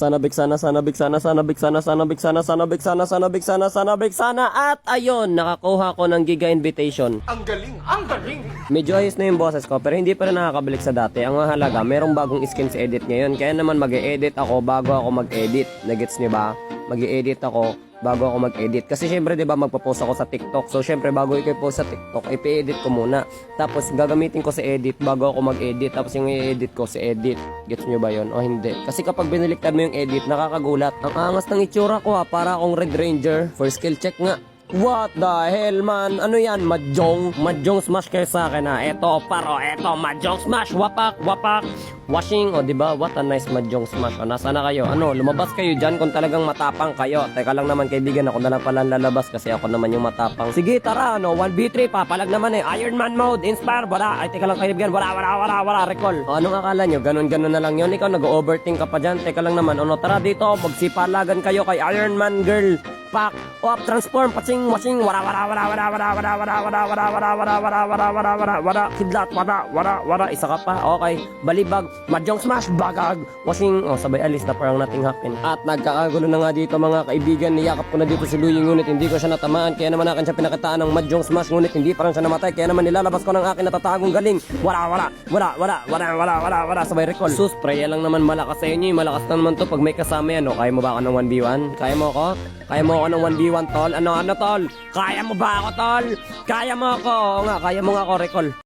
Sana big sana, sana big sana, sana big sana, sana big sana, sana big sana, sana big sana, sana big sana. At ayun, nakakuha ko ng Giga Invitation. Ang galing! Ang galing! Medyo ayos na yung boses ko pero hindi pa rin nakakabalik sa dati. Ang mahalaga, merong bagong skins edit ngayon. Kaya naman mag edit ako bago ako mag-edit. Nagets niyo ba? mag edit ako bago ako mag-edit. Kasi syempre 'di ba magpo-post ako sa TikTok. So syempre bago ko i-post sa TikTok, ipi-edit ko muna. Tapos gagamitin ko sa edit bago ako mag-edit. Tapos yung i-edit ko sa edit. Gets niyo ba 'yon o hindi? Kasi kapag binaliktad mo yung edit, nakakagulat. Ang angas ng itsura ko ha, para akong Red Ranger. For skill check nga. What the hell man? Ano yan? Mahjong? Mahjong smash kayo sa akin ha. Eto paro, eto mahjong smash. Wapak, wapak. Washing, o di ba? What a nice mahjong smash. O nasa na kayo? Ano, lumabas kayo dyan kung talagang matapang kayo. Teka lang naman kaibigan, ako na lang pala lalabas kasi ako naman yung matapang. Sige, tara, ano, 1v3 pa. Palag naman eh. Iron Man mode, inspire, wala. Ay, teka lang kaibigan, wala, wala, wala, wala, recall. O, anong akala nyo? Ganon-ganon na lang yun. Ikaw nag-overthink ka pa dyan. Teka lang naman, ano, tara dito, magsipalagan kayo kay Iron Man girl. Pak, op, transform, patsing, wasing, wara, wara, wara, wara, wara, wara, wara, wara, wara, wara, wara, wara, wara, wara, wara, wara, kidlat, wara, wara, wara, isa ka pa, okay, balibag, madyong smash, bagag, wasing, oh, sabay alis na parang nating happen. At nagkakagulo na nga dito mga kaibigan, niyakap ko na dito si Luyi, ngunit hindi ko siya natamaan, kaya naman akin siya pinakitaan ng madyong smash, ngunit hindi pa rin siya namatay, kaya naman nilalabas ko ng akin natatagong galing, wala, wala, wala, wala, wala, wala, wala, wala, sabay recall. Sus, praya lang naman malakas sa inyo, eh. malakas na naman to pag may kasama yan, oh, kaya mo ba ako ng 1v1? Kaya mo ako? Kaya mo ako ng 1v1 tol? Ano ano tol? Kaya mo ba ako tol? Kaya mo ako? Oo nga, kaya mo nga ako recall.